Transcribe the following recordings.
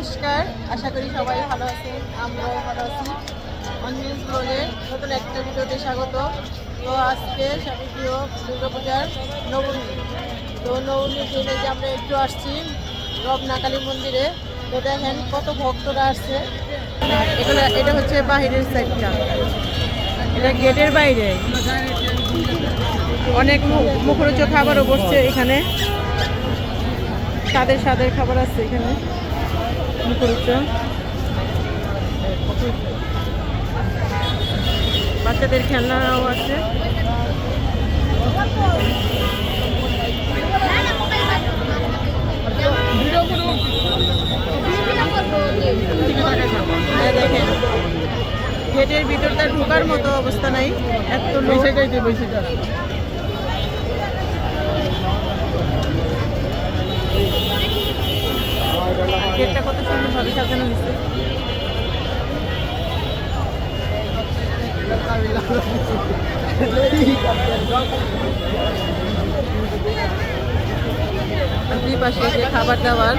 নমস্কার, আশা করি সবাই ভালো আছেন, আমরাও ভালো আছি। অননিউজ ব্লগে নতুন একটা ভিডিওতে স্বাগত। তো আজকে প্রিয় দুর্গাপূজার নবমী। তো নবমীর দিনে যে আমরা একটু আসছি রবনাকালী মন্দিরে, তো দেখেন কত ভক্তরা আসছে? এখানে এটা হচ্ছে বাহিরের সাইডটা এটা গেটের বাইরে। অনেক মুখরোচক খাবারও বসছে এখানে। স্বাদের স্বাদের খাবার আছে এখানে। বাচ্চাদের খেলনাও আছে। হ্যাঁ, দেখেন। গেটের ভিতরটা ঢোকার মতো অবস্থা নাই। এত লোক। গেটটা কত সুন্দরভাবে সাজানো হয়েছে দুই পাশে যে খাবার দাবার।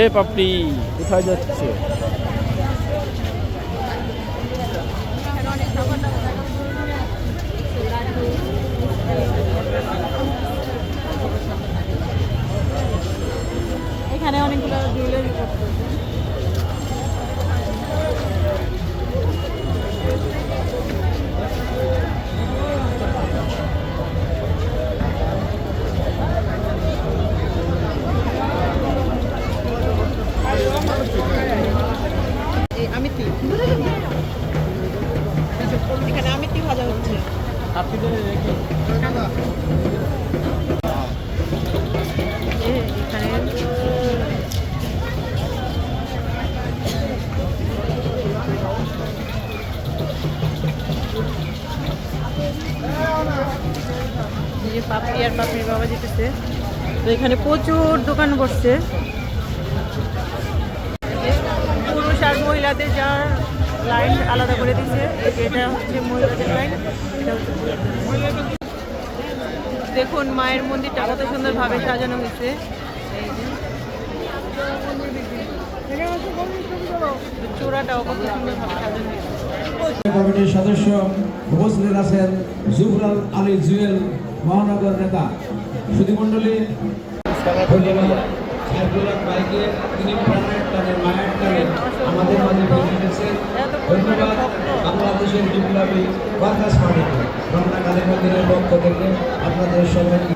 এ পাপড়ি কোথায় যাচ্ছে? এখানে অনেকগুলো জুয়েলারি এখানে আমিতি ভাজা হচ্ছে। এ, আর পাপড়ি বাবা যেতেছে। তো এখানে প্রচুর দোকান বসছে। পুরুষ আর মহিলাদের যার লাইন আলাদা করে দিচ্ছে এটা হচ্ছে মহিলাদের লাইন দেখুন, মায়ের মন্দিরটা কত সুন্দরভাবে সাজানো হয়েছে। সুন্দরভাবে সাজানো হয়েছে। কমিটির সদস্য উপস্থিত আছেন জুফরাল আলী জুয়েল। মহানগর নেতা, সুধীমণ্ডলী তিনি প্রাণের আমাদের মাঝে বাংলাদেশের বিপ্লবী বাতাস পার্টিকে রমনা কালী মন্দিরের পক্ষ আপনাদের সবাইকে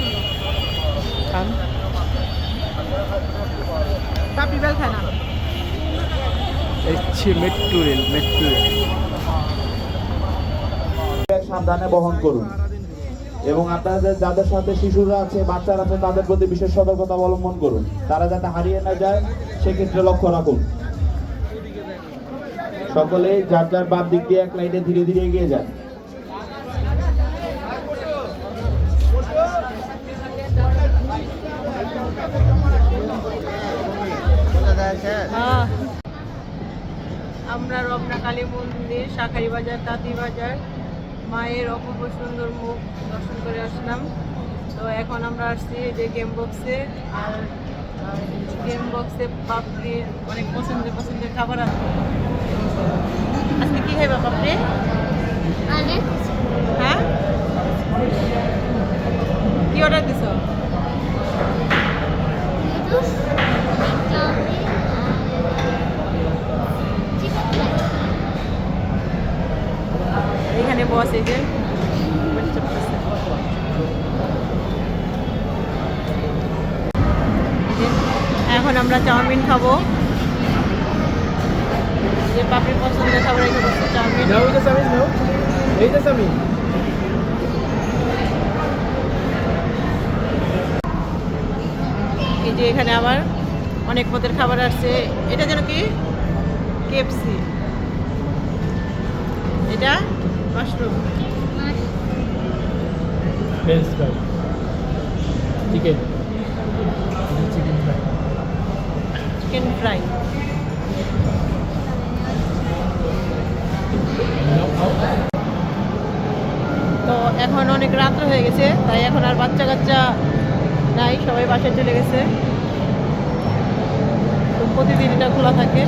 খান এসছে metro rail metro rail bag সাবধানে বহন করুন। এবং আপনাদের যাদের সাথে শিশুরা আছে বাচ্চারা আছে তাদের প্রতি বিশেষ সতর্কতা অবলম্বন করুন। তারা যাতে হারিয়ে না যায় সেক্ষেত্রে লক্ষ্য রাখুন। সকলে যার যার বাম দিক দিয়ে এক লাইনে ধীরে ধীরে এগিয়ে যান। আমরা রমনা কালী মন্দির শাখারি বাজার, তাঁতি বাজার। মায়ের অপূর্ব সুন্দর মুখ দর্শন করে আসলাম। তো এখন আমরা আসছি যে গেম বক্সে আর গেম বক্সে পাপড়ির অনেক পছন্দের পছন্দের খাবার আছে। আজকে কি খাইবা পাপড়ি? চাপতেছে এই যে এখন আমরা চাউমিন খাব। যে রেখে চাউমিন। নাও এই যে চামিচ নাও এই যে এখানে আবার অনেক পদের খাবার আসছে। এটা যেন কি? কেএফসি এটা? Mushroom. French fry chicken chicken fry chicken fry তো এখন অনেক রাত্র হয়ে গেছে তাই এখন আর বাচ্চা কাচ্চা নাই সবাই বাসায় চলে গেছে। তো প্রতিদিন এটা খোলা থাকে।